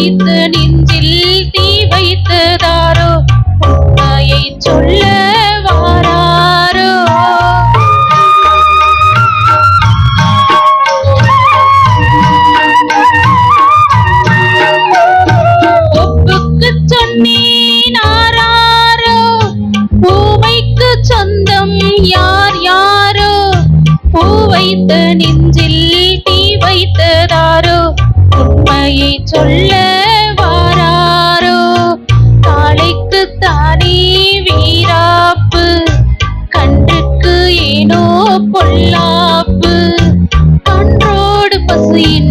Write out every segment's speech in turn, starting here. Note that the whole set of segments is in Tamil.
வைத்து நெஞ்சில் தீ வைத்ததாரோ? உண்மையை சொல்ல வாராரோ? ஒப்புக்கு சொன்னேன் ஆராரோ? பூவைக்கு சொந்தம் யார் யாரோ? பூ வைத்த நெஞ்சில் தீ வைத்ததாரோ? உண்மையை சொல்ல sweet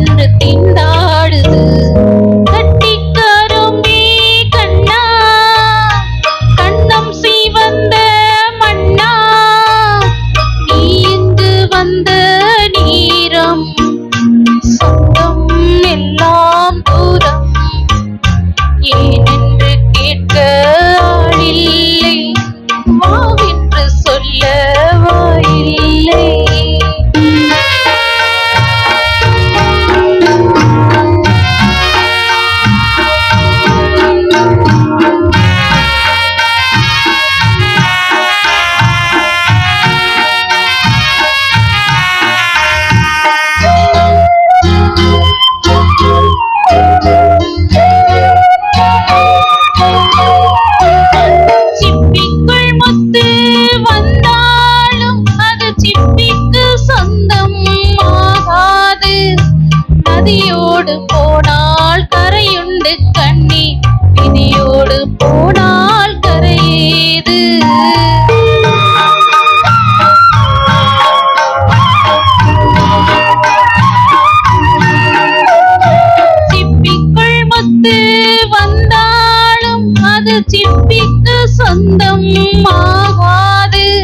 நம்பிக்கு சொந்தம் ஆகாது.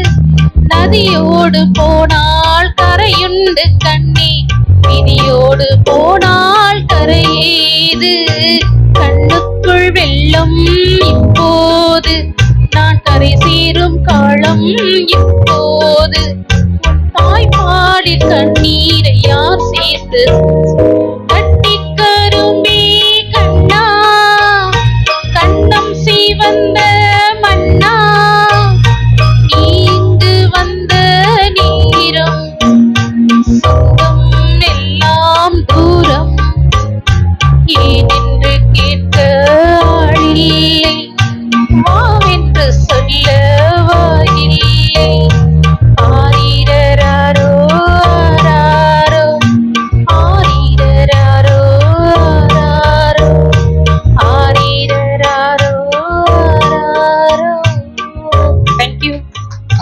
நதியோடு போனால் கரையுண்டு கண்ணே. விதியோடு போனால் கரையேது. கண்ணுக்குள் வெள்ளம் இப்போது. நான் கரை சேரும் காலம் இப்போது. தாய்ப்பாலில் கண்ணீரை யார் சேர்த்து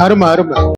அருமை அருமை.